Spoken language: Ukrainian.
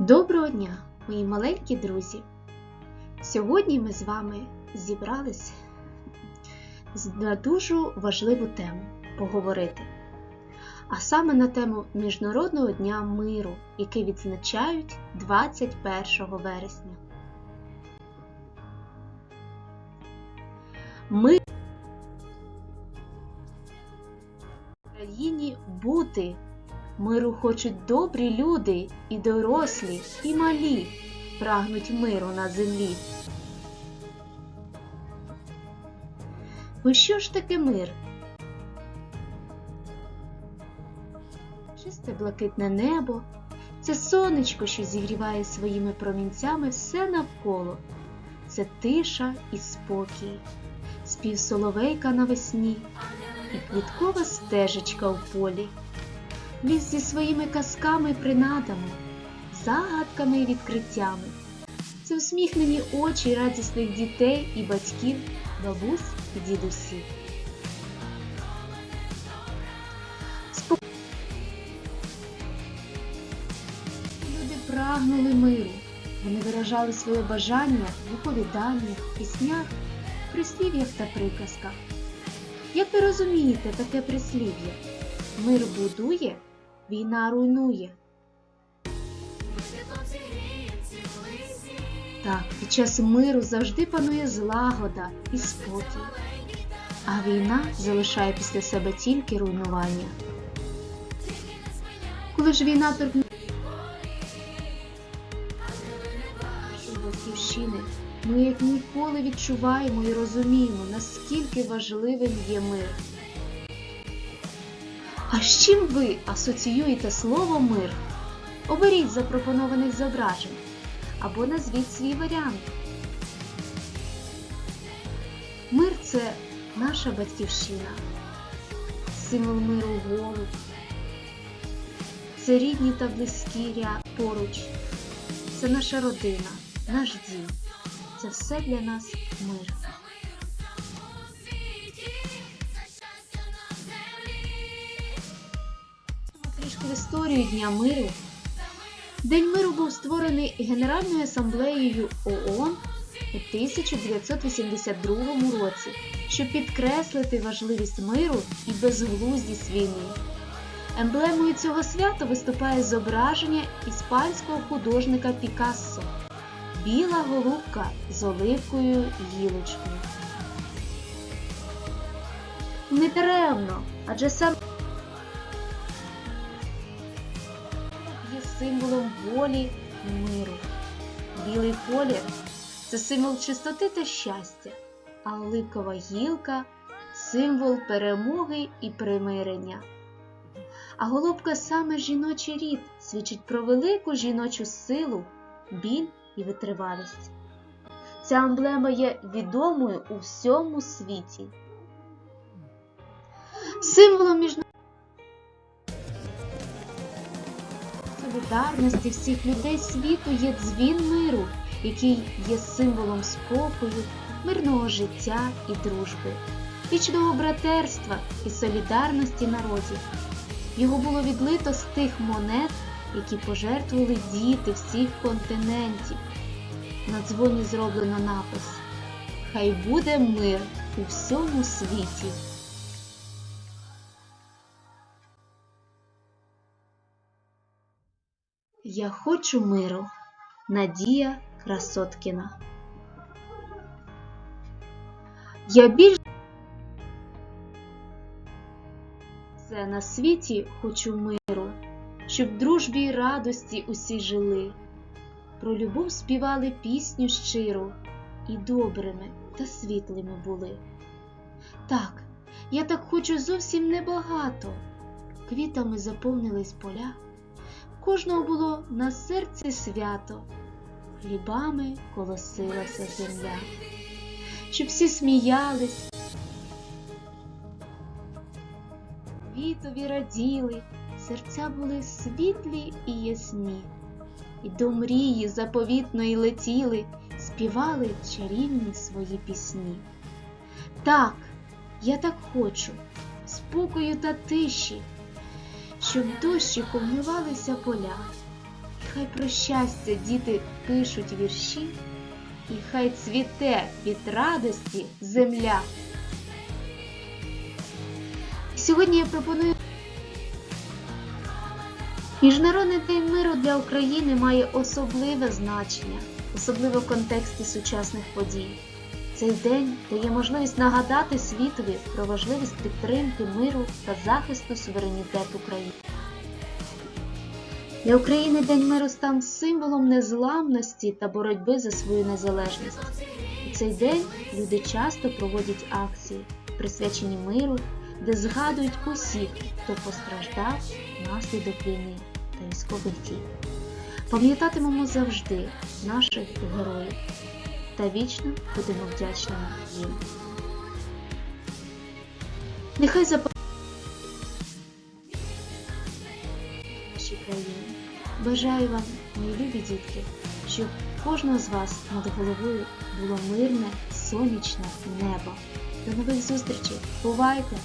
Доброго дня, мої маленькі друзі! Сьогодні ми з вами зібрались на дуже важливу тему поговорити. А саме на тему Міжнародного дня миру, який відзначають 21 вересня. Ми в країні бути. Миру хочуть добрі люди, і дорослі, і малі, прагнуть миру на землі. Бо що ж таке мир? Чисте блакитне небо, це сонечко, що зігріває своїми промінцями все навколо. Це тиша і спокій, спів соловейка навесні і квіткова стежечка у полі ліс зі своїми казками принадами, загадками і відкриттями. Це усміхнені очі радісних дітей і батьків, бабусь і дідусів. Люди прагнули миру. Вони виражали своє бажання в оповіданнях, піснях, прислів'ях та приказках. Як ви розумієте таке прислів'я? Мир будує, війна руйнує. Так, під час миру завжди панує злагода і спокій, а війна залишає після себе тільки руйнування. Коли ж війна торкне батьківщини, ми як ніколи відчуваємо і розуміємо, наскільки важливим є мир. А з чим ви асоціюєте слово мир? Оберіть запропонованих зображень або назвіть свій варіант. Мир це наша батьківщина, символ миру голуб. Це рідні та близькі поруч. Це наша родина, наш дім. Це все для нас мир. Історію Дня миру. День миру був створений Генеральною асамблеєю ООН у 1982 році, щоб підкреслити важливість миру і безглуздість війни. Емблемою цього свята виступає зображення іспанського художника Пікассо Біла голубка з оливкою гілочкою. Не даремно, адже сам символом волі і миру. Білий колір це символ чистоти та щастя, а оливкова гілка символ перемоги і примирення. А голубка саме жіночий рід свідчить про велику жіночу силу, біль і витривалість. Ця емблема є відомою у всьому світі. Символом між солідарності всіх людей світу є дзвін миру, який є символом спокою, мирного життя і дружби, вічного братерства і солідарності народів. Його було відлито з тих монет, які пожертвували діти всіх континентів. На дзвоні зроблено напис Хай буде мир у всьому світі. Я хочу миру. Надія Красоткіна. Я більш все на світі хочу миру, щоб дружбі й радості усі жили. Про любов співали пісню щиру, і добрими та світлими були. Так, я так хочу зовсім небагато. Квітами заповнились поля кожного було на серці свято, хлібами колосилася земля, щоб всі сміялись, вітові раділи, серця були світлі і ясні, і до мрії заповітної летіли, співали чарівні свої пісні. Так, я так хочу, спокою та тиші, щоб дощі помивалися поля, хай про щастя діти пишуть вірші, і хай цвіте від радості земля. Сьогодні я пропоную. Міжнародний день миру для України має особливе значення, особливо в контексті сучасних подій. Цей день дає можливість нагадати світові про важливість підтримки миру та захисту суверенітету країни. Для України День миру став символом незламності та боротьби за свою незалежність. У цей день люди часто проводять акції, присвячені миру, де згадують усіх, хто постраждав внаслідок війни та військових дій. Пам'ятатимемо завжди наших героїв та вічно будемо вдячними їм. Нехай запам'ятають нашій країні. Бажаю вам, мої любі дітки, щоб кожного з вас над головою було мирне, сонячне небо. До нових зустрічей! Бувайте!